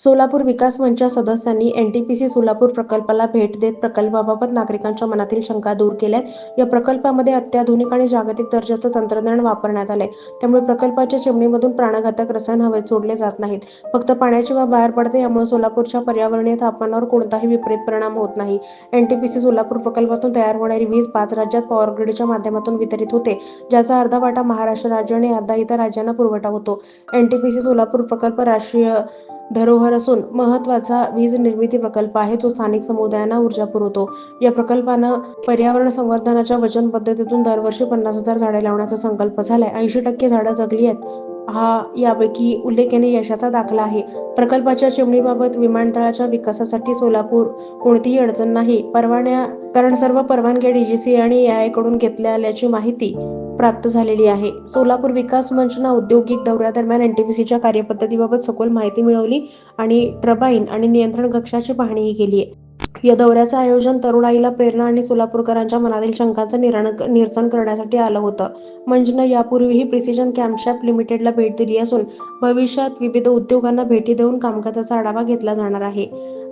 सोलापूर विकास मंच सदस्यांनी एनटीपीसी सोलापूर प्रकल्पाला भेट देत प्रकल्पाबाबत नागरिकांच्या मनातील शंका दूर केल्यात. या प्रकल्पामध्ये अत्याधुनिक आणि जागतिक दर्जाचं तंत्रज्ञान वापरण्यात आलंय. त्यामुळे प्रकल्पाच्या चिमणीमधून प्राणघातक रसायन हवेत सोडले जात नाहीत. फक्त पाण्याची वा बाहेर पडते यामुळे सोलापूरच्या पर्यावरणीय तापमानावर कोणताही विपरीत परिणाम होत नाही. एनटीपीसी सोलापूर प्रकल्पातून तयार होणारी वीज पाच राज्यात पॉवर ग्रीडच्या माध्यमातून वितरित होते ज्याचा अर्धा वाटा महाराष्ट्र राज्य आणि अर्धा इतर राज्यांना पुरवठा होतो. एनटीपीसी सोलापूर प्रकल्प राष्ट्रीय धरोहर असून महत्त्वाचा वीज निर्मिती प्रकल्प आहे जो स्थानिक समुदायांना ऊर्जा पुरवतो. या प्रकल्पानं पर्यावरण संवर्धनाच्या वचनबद्धतेतून दरवर्षी पन्नास हजार झाडे लावण्याचा संकल्प झालाय. ऐंशी टक्के झाडं जगली आहेत. हा यापैकी उल्लेखनीय यशाचा दाखला आहे. प्रकल्पाच्या चिमणीबाबत विमानतळाच्या विकासासाठी सोलापूर कोणतीही अडचण नाही. परवान्या कारण सर्व परवानग्या डीजीसी आणि एआयकडून घेतल्या आल्याची माहिती प्राप्त झालेली आहे. सोलापूर विकास मंचना औद्योगिक दौऱ्यादरम्यान एनटीपीसीच्या कार्यपद्धतीबाबत सखोल माहिती मिळवली आणि ट्रबाईन आणि नियंत्रण कक्षाची पाहणीही केली आहे. या दौऱ्याचं आयोजन तरुणाईला प्रेरणा आणि सोलापूरकरांच्या मनातील शंकांचं निरसन करण्यासाठी आलं होतं. मंचनं यापूर्वीही प्रिसिजन कॅम्पशॅप लिमिटेडला भेट दिली असून भविष्यात विविध उद्योगांना भेटी देऊन कामकाजाचा आढावा घेतला जाणार आहे.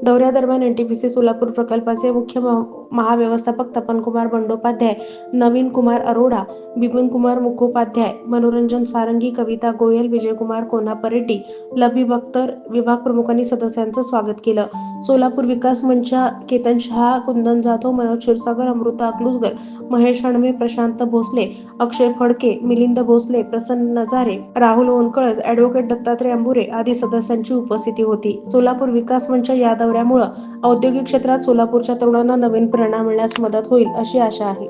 दौऱ्यादरम्यान एनटीपीसी सोलापूर प्रकल्पाचे मुख्य महाव्यवस्थापक महाव्यवस्थापक तपनकुमार बंडोपाध्याय नवीन कुमार अरोडा बिपिन कुमार मुखोपाध्याय मनोरंजन सारंगी कविता गोयल विजयकुमार कोना परेटी लबी बख्तर विभाग प्रमुखांनी सदस्यांचं स्वागत केलं. सोलापूर विकास मंच केतन शहा कुंदन जाधव मनोज क्षीरसागर अमृता अकलुसगर महेश हणवे प्रशांत भोसले अक्षय फडके मिलिंद भोसले प्रसन्न नजारे राहुल ओनकळस ॲडव्होकेट दत्तात्रय अंबुरे आदी सदस्यांची उपस्थिती होती. सोलापूर विकास मंच या दौऱ्यामुळे औद्योगिक क्षेत्रात सोलापूरच्या तरुणांना नवीन प्रेरणा मिळण्यास मदत होईल अशी आशा आहे.